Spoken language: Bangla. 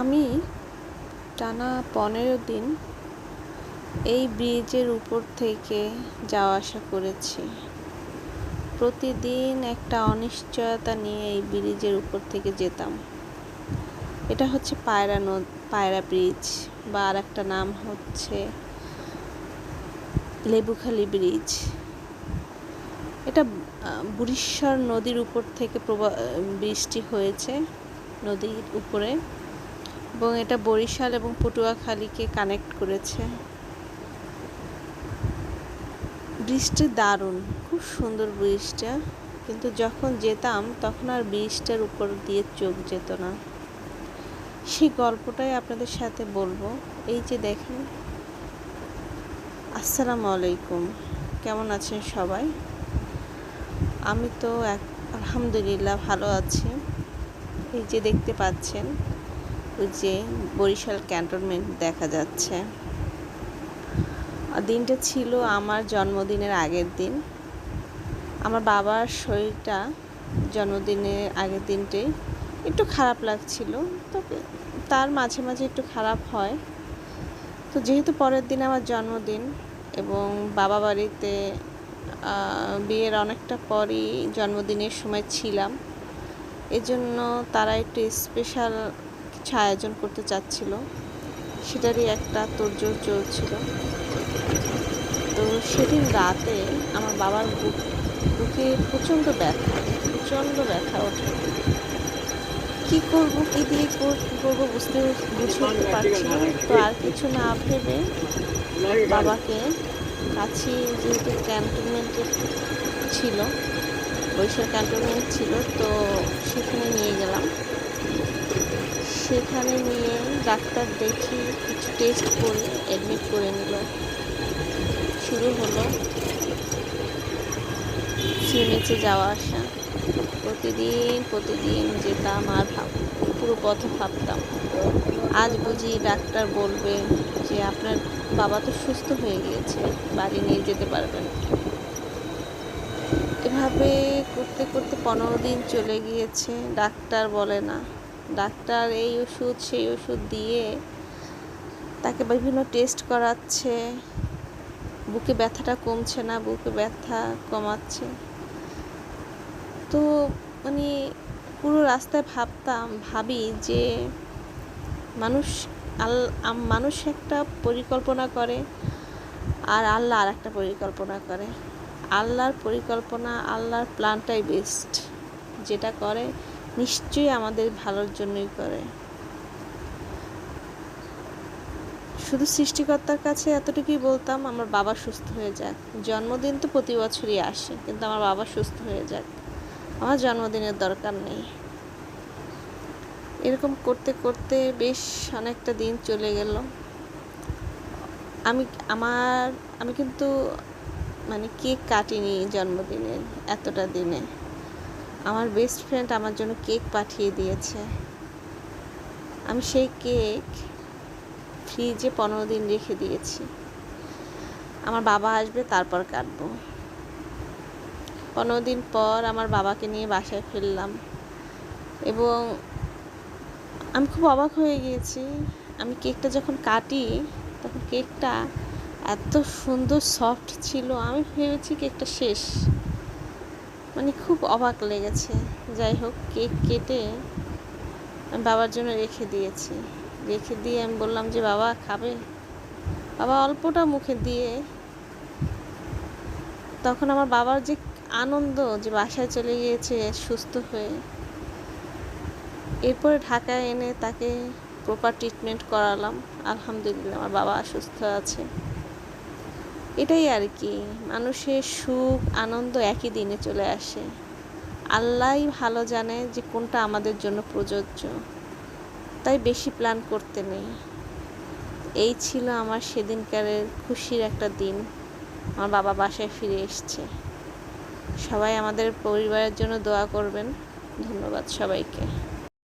আমি টানা পনেরো দিন এই ব্রিজের উপর থেকে যাওয়া আসা করেছি। প্রতিদিন একটা অনিশ্চয়তা নিয়ে এই ব্রিজের উপর থেকে যেতাম। এটা হচ্ছে পায়রা নদ পায়রা ব্রিজ বা আর একটা নাম হচ্ছে লেবুখালী ব্রিজ। এটা বুড়িশ্বর নদীর উপর থেকে প্রবা বৃষ্টি হয়েছে নদীর উপরে। এবং এটা বরিশাল এবং পটুয়াখালীকে কানেক্ট করেছে। ব্রিজটি দারুণ, খুব সুন্দর ব্রিজটা কিন্তু যখন যেতাম তখন আর ব্রিজটার উপর দিয়ে চোখ যেত না। সেই গল্পটাই আপনাদের সাথে বলব। এই যে দেখেন, আসসালামু আলাইকুম, কেমন আছেন সবাই? আমি তো এক, আলহামদুলিল্লাহ ভালো আছি। এই যে দেখতে পাচ্ছেন যে বরিশাল ক্যান্টনমেন্ট দেখা যাচ্ছে। দিনটা ছিল আমার জন্মদিনের আগের দিন। আমার বাবার শরীরটা জন্মদিনের আগের দিনটাই একটু খারাপ লাগছিল তবে তার মাঝে মাঝে একটু খারাপ হয়। তো যেহেতু পরের দিন আমার জন্মদিন এবং বাবা বাড়িতে বিয়ের অনেকটা পরই জন্মদিনের সময় ছিলাম, এজন্য তারা একটু স্পেশাল কিছু আয়োজন করতে চাচ্ছিল, সেটারই একটা তোড়জোড় চলছিল। তো সেদিন রাতে আমার বাবার বুক, বুকে প্রচণ্ড ব্যথা প্রচণ্ড ব্যথা ওঠে। কি করব, কি দিয়ে করব বুঝতে, বুঝে উঠতে পারছি তো আর কিছু না ভেবে বাবাকে কাছে যেহেতু ক্যান্টনমেন্টে ছিল, বৈশাখ ক্যান্টনমেন্ট ছিল, তো সেখানে নিয়ে গেলাম। সেখানে নিয়ে ডাক্তার দেখি, কিছু টেস্ট করে অ্যাডমিট করে নিল। শুরু হলো সিএমএচে যাওয়া আসা। প্রতিদিন প্রতিদিন যেতাম আর ভাব, পুরো পথ ভাবতাম। আজ বুঝি ডাক্তার বলবে যে, আপনার বাবা তো সুস্থ হয়ে গিয়েছে, বাড়ি নিয়ে যেতে পারবেন এভাবে করতে করতে পনেরো দিন চলে গিয়েছে। ডাক্তার বলে না ডাক্তার এই ওষুধ, সেই ওষুধ দিয়ে তাকে বিভিন্ন টেস্ট করাচ্ছে। বুকে ব্যথাটা কমছে না, বুকে ব্যথা কমাচ্ছে। তো মানে পুরো রাস্তায় ভাবতাম, ভাবি যে মানুষ আল মানুষ একটা পরিকল্পনা করে আর আল্লাহ আর একটা পরিকল্পনা করে। আল্লাহর পরিকল্পনা, আল্লাহর প্ল্যানটাই বেস্ট যেটা করে নিশ্চয়ই আমাদের ভালোর জন্যই করে। শুধু সৃষ্টিকর্তার কাছে এতটুকুই বলতাম, আমার বাবা সুস্থ হয়ে যাক। জন্মদিন তো প্রতি বছরই আসে, কিন্তু আমার বাবা সুস্থ হয়ে যাক। আমার জন্মদিনের দরকার নেই। এরকম করতে করতে বেশ অনেকটা দিন চলে গেল। আমি, আমার, আমি কিন্তু মানে কেক কাটিনি জন্মদিনে এতটা দিনে। আমার বেস্ট ফ্রেন্ড আমার জন্য কেক পাঠিয়ে দিয়েছে। আমি সেই কেক ফ্রিজে পনেরো দিন রেখে দিয়েছি। আমার বাবা আসবে, তারপর কাটবো। পনেরো দিন পর আমার বাবাকে নিয়ে বাসায় ফিরলাম। এবং আমি খুব অবাক হয়ে গিয়েছি। আমি কেকটা যখন কাটি, তখন কেকটা এত সুন্দর সফট ছিল। আমি ভেবেছি কেকটা শেষ। মানে খুব অবাক লেগেছে। যাই হোক, কেক কেটে বাবার জন্য রেখে দিয়েছি। রেখে দিয়ে আমি বললাম যে, বাবা, খাবে? বাবা অল্পটা মুখে দিয়ে তখন আমার বাবার যে আনন্দ যে বাসায় চলে গিয়েছে, সুস্থ হয়ে এরপরে ঢাকায় এনে তাকে প্রপার ট্রিটমেন্ট করালাম। আলহামদুলিল্লাহ, আমার বাবা সুস্থ আছে। এটাই আর কি। মানুষের সুখ, আনন্দ একই দিনে চলে আসে। আল্লাহ ভালো জানে যে কোনটা আমাদের জন্য প্রযোজ্য। তাই বেশি প্ল্যান করতে নেই। এই ছিল আমার সেদিনকারের খুশির একটা দিন। আমার বাবা বাসায় ফিরে এসছে। সবাই আমাদের পরিবারের জন্য দোয়া করবেন। ধন্যবাদ সবাইকে।